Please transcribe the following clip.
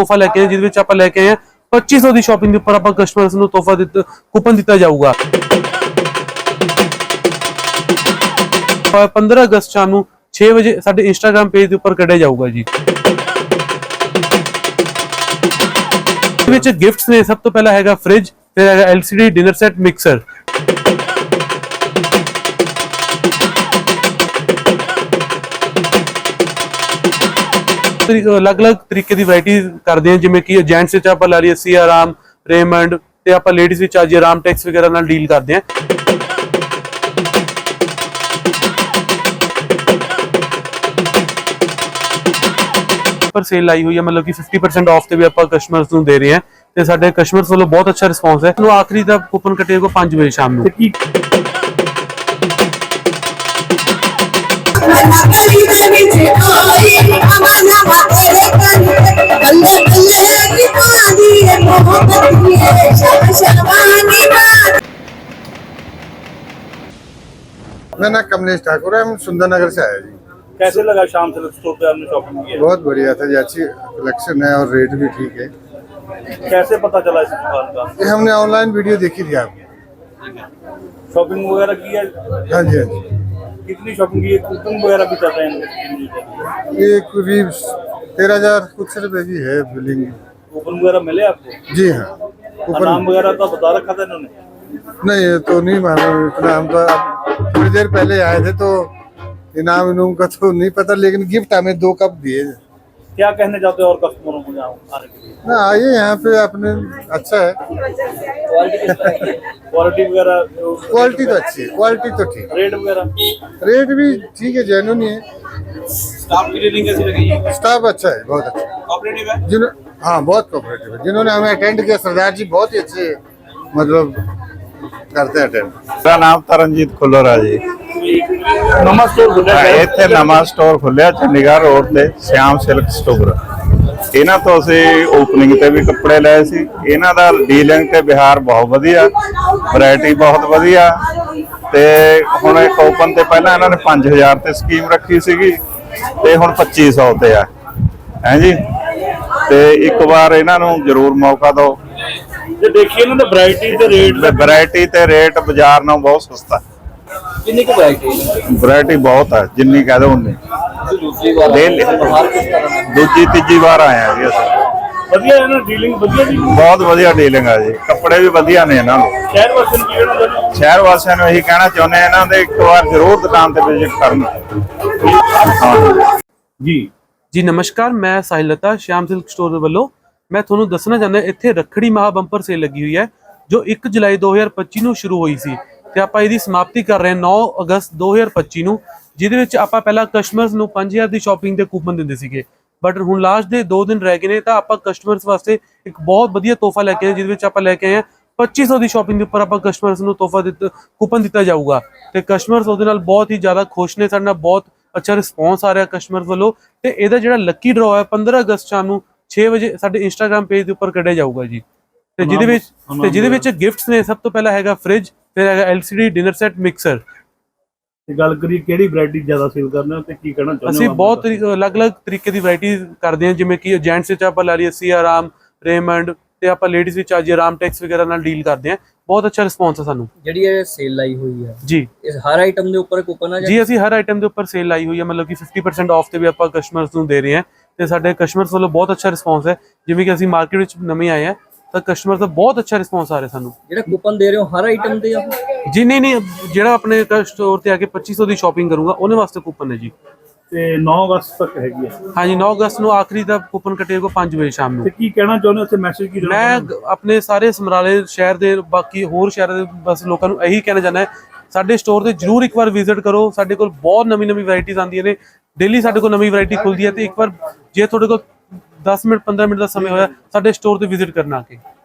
ਤੋਹਫਾ ਲੈ ਕੇ ਜਿਹਦੇ ਵਿੱਚ ਆਪਾਂ ਲੈ ਕੇ ਆਏ 2500 ਦੀ ਸ਼ਾਪਿੰਗ ਦੇ ਉੱਪਰ ਆਪਾਂ ਕਸਟਮਰਸ ਨੂੰ ਤੋਹਫਾ ਦਿੱਤਾ ਕੂਪਨ ਦਿੱਤਾ ਜਾਊਗਾ। 15 ਅਗਸਤ ਸ਼ਾਮ ਨੂੰ 6 ਵਜੇ ਸਾਡੇ ਇੰਸਟਾਗ੍ਰam ਪੇਜ ਦੇ ਉੱਪਰ ਕੱਢਿਆ ਜਾਊਗਾ ਜੀ। ਇਹਦੇ ਵਿੱਚ ਗਿਫਟਸ ਨੇ, ਸਭ ਤੋਂ ਪਹਿਲਾਂ ਹੈਗਾ ਫ੍ਰਿਜ ਫਿਰ ਹੈਗਾ LCD ਡਿਨਰ ਸੈੱਟ ਮਿਕਸਰ ਅਲੱਗ-ਅਲੱਗ ਤਰੀਕੇ ਦੀ ਵੈਰਾਈਟੀ ਕਰਦੇ ਹਾਂ ਜਿਵੇਂ ਕਿ ਜੈਂਟਸ ਵਿੱਚ ਆਪਾਂ ਲਾ ਲਈ ਸੀ ਆਰਾਮ ਰੇਮੰਡ ਤੇ ਆਪਾਂ ਲੇਡੀਜ਼ ਵਿੱਚ ਅੱਜ ਆਰਾਮ ਟੈਕਸ ਵਗੈਰਾ ਨਾਲ ਡੀਲ ਕਰਦੇ ਹਾਂ ਪਰ ਸੇਲ ਲਾਈ ਹੋਈ ਹੈ ਮਤਲਬ ਕਿ 50% ਆਫ ਤੇ ਵੀ ਆਪਾਂ ਕਸਟਮਰਸ ਨੂੰ ਦੇ ਰਹੇ ਹਾਂ ਤੇ ਸਾਡੇ ਕਸਟਮਰਸ ਵੱਲੋਂ ਬਹੁਤ ਅੱਛਾ ਰਿਸਪੌਂਸ ਹੈ। ਨੂੰ ਆਖਰੀ ਦਾ ਕੂਪਨ ਕੱਟੇਗਾ 5 ਵਜੇ ਸ਼ਾਮ ਨੂੰ। ਤੇ ਕੀ मेरा नाम कमलेश ठाकुर है हम सुंदर नगर से आए जी। कैसे लगा शाम से स्टोर पे आपने शॉपिंग की बहुत बढ़िया था जी अच्छी कलेक्शन है और रेट भी ठीक है। कैसे पता चला इस दुकान का? ये हमने ऑनलाइन वीडियो देखी थी आपकी शॉपिंग वगैरह की है? हाँ जी हाँ जी। कितनी शॉपिंग की है? कूपन वगैरह भी चल रहे हैं ये करीब तेरह हज़ार कुछ रुपए की है बिलिंग कूपन वगैरह मिले आपको? जी हाँ नाम वगैरह तो बता रखा था इन्होंने? नहीं ये तो नहीं मालूम इतना हम तो थोड़ी देर पहले आए थे तो इनाम इनाम का तो नहीं पता लेकिन गिफ्ट हमें दो कप दिए। क्या कहने हो और कस्टमरों को आने के लिए? ना आइए यहाँ पे अपने अच्छा है। क्वालिटी वगैरह क्वालिटी तो अच्छी है क्वालिटी तो ठीक रेट वगैरह? रेट भी ठीक है जेनुअन ही है। स्टाफ की रेटिंग कैसी लगी? स्टाफ अच्छा है बहुत अच्छा कॉपरेटिव है? जिन्हों हाँ बहुत कोऑपरेटिव है। जिन्होंने हमें अटेंड किया सरदार जी बहुत ही अच्छे मतलब करते हैं अटेंड ਮੇਰਾ ਨਾਮ ਤਰਨਜੀਤ ਖੁੱਲਰ ਆ ਜੀ नमस्ते स्टोर खुला ਹਾਂ, है ਇੱਥੇ ਨਵਾਂ ਸਟੋਰ ਖੁੱਲਿਆ ਚੰਡੀਗੜ੍ਹ ਰੋਡ ਤੇ ਸ਼ਿਆਮ ਸਿਲਕ ਸਟੋਰ ਇਹਨਾਂ ਤੋਂ ਅਸੀਂ ਓਪਨਿੰਗ ਤੇ ਵੀ ਕੱਪੜੇ ਲਏ ਸੀ ਇਹਨਾਂ ਦਾ ਡੀਲਿੰਗ ਤੇ ਬਿਹਾਰ ਬਹੁਤ ਵਧੀਆ ਵੈਰਾਈਟੀ ਬਹੁਤ ਵਧੀਆ ਤੇ ਹੁਣ ਇੱਕ ਓਪਨ ਤੇ ਪਹਿਲਾਂ ਇਹਨਾਂ ਨੇ 5000 ਤੇ ਸਕੀਮ ਰੱਖੀ ਸੀਗੀ ਤੇ ਹੁਣ 2500 ਤੇ ਆ ਹੈ ਜੀ ਤੇ ਇੱਕ ਵਾਰ ਇਹਨਾਂ ਨੂੰ ਜ਼ਰੂਰ ਮੌਕਾ ਦਿਓ ਤੇ ਦੇਖੀਏ ਨਾ ਤਾਂ ਵੈਰਾਈਟੀ ਤੇ ਰੇਟ ਵੈਰਾਈਟੀ ਤੇ ਰੇਟ ਬਾਜ਼ਾਰ ਨਾਲੋਂ ਬਹੁਤ ਸਸਤਾ। ਕਿੰਨੀ ਕੁ ਵੈਰਾਈਟੀ ਹੈ? ਵੈਰਾਈਟੀ ਬਹੁਤ ਹੈ ਜਿੰਨੀ ਕਹਦੇ ਉਨੀ। ਦੂਸਰੀ ਵਾਰ ਦੂਜੀ ਤੀਜੀ ਵਾਰ ਆਏ ਆ ਜੀ ਅਸੀਂ। ਵਧੀਆ ਹੈ ਨਾ ਡੀਲਿੰਗ ਵਧੀਆ ਜੀ? ਬਹੁਤ ਵਧੀਆ ਡੀਲਿੰਗ ਆ ਜੀ। ਕੱਪੜੇ ਵੀ ਵਧੀਆ ਨੇ ਇਹਨਾਂ ਦੇ ਸ਼ਹਿਰ ਵਾਸੀਆਂ ਨੂੰ ਕੀ ਕਹਿਣਾ ਚਾਹੁੰਦੇ? ਸ਼ਹਿਰ ਵਾਸੀਆਂ ਨੂੰ ਇਹੀ ਕਹਿਣਾ ਚਾਹੁੰਦੇ ਆ ਇਹਨਾਂ ਦੇ ਇੱਕ ਵਾਰ ਜ਼ਰੂਰ ਦੁਕਾਨ ਤੇ ਵਿਜ਼ਿਟ ਕਰਨ। ਹਾਂ। ਜੀ। ਜੀ ਨਮਸਕਾਰ ਮੈਂ ਸਾਹਿਲ ਲਤਾ ਸ਼ਿਆਮ ਸਿਲਕ ਸਟੋਰ ਦੇ ਵੱਲੋਂ ਮੈਂ ਤੁਹਾਨੂੰ ਦੱਸਣਾ ਚਾਹੁੰਦਾ, ਇੱਥੇ ਰੱਖੜੀ ਮਹਾ ਬੰਪਰ ਸੇਲ ਲੱਗੀ ਹੋਈ ਹੈ, ਜੋ 1 ਜੁਲਾਈ 2025 ਨੂੰ ਸ਼ੁਰੂ ਹੋਈ ਸੀ ਤੇ ਆਪਾਂ ਇਹਦੀ ਸਮਾਪਤੀ ਕਰ ਰਹੇ ਹਾਂ 9 ਅਗਸਤ 2025 ਨੂੰ, ਜਿਹਦੇ ਵਿੱਚ ਆਪਾਂ ਪਹਿਲਾਂ ਕਸਟਮਰਸ ਨੂੰ 5000 ਦੀ ਸ਼ਾਪਿੰਗ ਦੇ ਕੂਪਨ ਦਿੰਦੇ ਸੀਗੇ। ਬਟ ਹੁਣ ਲਾਸਟ ਦੇ 2 ਦਿਨ ਰਹਿ ਗਏ ਨੇ, ਤਾਂ ਆਪਾਂ ਕਸਟਮਰਸ ਵਾਸਤੇ ਇੱਕ ਬਹੁਤ ਵਧੀਆ ਤੋਹਫਾ ਲੈ ਕੇ ਆਏ, ਜਿਹਦੇ ਵਿੱਚ ਆਪਾਂ ਲੈ ਕੇ ਆਏ ਹਾਂ 2500 ਦੀ ਸ਼ਾਪਿੰਗ ਦੇ ਉੱਪਰ ਆਪਾਂ ਕਸਟਮਰਸ ਨੂੰ ਤੋਹਫਾ ਦਿੱਤਾ ਕੂਪਨ ਦਿੱਤਾ ਜਾਊਗਾ। ਤੇ ਕਸਟਮਰਸ ਉਹਦੇ ਨਾਲ ਬਹੁਤ ਹੀ ਜ਼ਿਆਦਾ ਖੁਸ਼ ਨੇ, ਸਾਡੇ ਨਾਲ ਬਹੁਤ ਅੱਛਾ ਰਿਸਪੌਂਸ ਆ ਰਿਹਾ ਕਸਟਮਰਸ ਵੱਲੋਂ। ਤੇ ਇਹਦਾ ਜਿਹੜਾ ਲੱਕੀ ਡਰਾਅ ਹੈ 15 ਅਗਸਤ ਸ਼ਾਮ ਨੂੰ 6 ਵਜੇ ਸਾਡੇ ਇੰਸਟਾਗ੍ਰam ਪੇਜ ਦੇ ਉੱਪਰ ਕੱਢਿਆ ਜਾਊਗਾ ਜੀ। ਤੇ ਜਿਹਦੇ ਵਿੱਚ ਤੇ ਜਿਹਦੇ ਵਿੱਚ ਗਿਫਟਸ ਨੇ ਸਭ ਤੋਂ ਪਹਿਲਾਂ ਹੈਗਾ ਫ੍ਰਿਜ ਫਿਰ ਹੈਗਾ LCD ਡਿਨਰ ਸੈੱਟ ਮਿਕਸਰ ਤੇ ਗੱਲ ਕਰੀ ਕਿਹੜੀ ਵੈਰਾਈਟੀ ਜ਼ਿਆਦਾ ਸੇਲ ਕਰਨੇ ਹੋ ਤੇ ਕੀ ਕਹਿਣਾ ਚਾਹੁੰਦੇ ਅਸੀਂ ਬਹੁਤ ਅਲੱਗ-ਅਲੱਗ ਤਰੀਕੇ ਦੀ ਵੈਰਾਈਟੀ ਕਰਦੇ ਹਾਂ ਜਿਵੇਂ ਕਿ ਜੈਂਟਸ ਵਿੱਚ ਆਪਾਂ ਲਾ ਲਈ ਸੀ ਆਰਾਮ ਰੇਮੰਡ ਤੇ ਆਪਾਂ ਲੇਡੀਜ਼ ਵਿੱਚ ਅੱਜ ਆਰਾਮ ਟੈਕਸ ਵਗੈਰਾ ਨਾਲ ਡੀਲ ਕਰਦੇ ਹਾਂ। ਬਹੁਤ ਅੱਛਾ ਰਿਸਪੌਂਸ ਹੈ ਸਾਨੂੰ। ਜਿਹੜੀ ਇਹ ਸੇਲ ਲਾਈ ਹੋਈ ਹੈ ਜੀ। ਇਸ ਹਰ ਆਈਟਮ ਦੇ ਉੱਪਰ ਕੂਪਨ ਜਾਂ ਜੀ ਅਸੀਂ ਹਰ ਆਈਟਮ ਦੇ ਉੱਪਰ ਸੇਲ ਲਾਈ ਹੋਈ ਹੈ ਮਤਲਬ ਕਿ 50% ਆਫ ਤੇ ਵੀ ਆਪਾਂ ਕਸਟਮਰਸ ਨੂੰ ਦੇ ਰਹੇ ਹਾਂ। ਤੇ ਸਾਡੇ ਕਸਟਮਰਸ ਵੱਲੋਂ ਬਹੁਤ ਅੱਛਾ ਰਿਸਪੌਂਸ ਹੈ। ਜਿਵੇਂ ਕਿ ਅਸੀਂ ਮਾਰਕੀਟ ਵਿੱਚ ਨਵੇਂ ਆਏ ਹਾਂ ਤਾਂ ਕਸਟਮਰ ਦਾ ਬਹੁਤ ਅੱਛਾ ਰਿਸਪੌਂਸ ਆ ਰਿਹਾ ਸਾਨੂੰ। ਜਿਹੜਾ ਕੂਪਨ ਦੇ ਰਹੇ ਹੋ ਹਰ ਆਈਟਮ ਦੇ ਆ? ਜੀ ਨਹੀਂ ਨਹੀਂ ਜਿਹੜਾ ਆਪਣੇ ਸਟੋਰ ਤੇ ਆ ਕੇ 2500 ਦੀ ਸ਼ਾਪਿੰਗ ਕਰੂੰਗਾ ਉਹਨੇ ਵਾਸਤੇ ਕੂਪਨ ਹੈ ਜੀ। ਤੇ 9 ਅਗਸਤ ਤੱਕ ਹੈਗੀ ਹੈ। ਹਾਂਜੀ 9 ਅਗਸਤ ਨੂੰ ਆਖਰੀ ਦਾ ਕੂਪਨ ਕੱਟੇਗਾ 5 ਵਜੇ ਸ਼ਾਮ ਨੂੰ। ਤੇ ਕੀ ਕਹਿਣਾ ਚਾਹੁੰਦੇ ਹੋ ਉੱਥੇ ਮੈਸੇਜ ਕੀ ਦੇਣਾ ਮੈਂ ਆਪਣੇ ਸਾਰੇ ਸਮਰਾਲੇ ਸ਼ਹਿਰ ਦੇ ਬਾਕੀ ਹੋਰ ਸ਼ਹਿਰਾਂ ਦੇ ਬਸ ਲੋਕਾਂ ਨੂੰ ਇਹੀ ਕਹਿਣਾ ਚਾਹੁੰਦਾ ਸਾਡੇ ਸਟੋਰ ਤੇ ਜਰੂਰ ਇੱਕ ਵਾਰ ਵਿਜ਼ਿਟ ਕਰੋ ਸਾਡੇ ਕੋਲ ਬਹੁਤ ਨਵੀਂ ਨਵੀਂ ਵੈਰਾਈਟੀਆਂ ਆਉਂਦੀਆਂ ਨੇ ਡੇਲੀ ਸਾਡੇ ਕੋਲ ਨਵੀਂ ਵੈਰਾਈਟੀ ਖੁੱਲਦੀ ਹੈ ਤੇ ਇੱਕ ਵਾਰ ਜੇ ਤੁਹਾਡੇ ਕੋਲ 10 ਮਿੰਟ 15 ਮਿੰਟ ਦਾ ਸਮਾਂ ਹੋਇਆ, ਸਾਡੇ ਸਟੋਰ ਤੇ ਵਿਜ਼ਿਟ ਕਰਨ ਆ ਕੇ।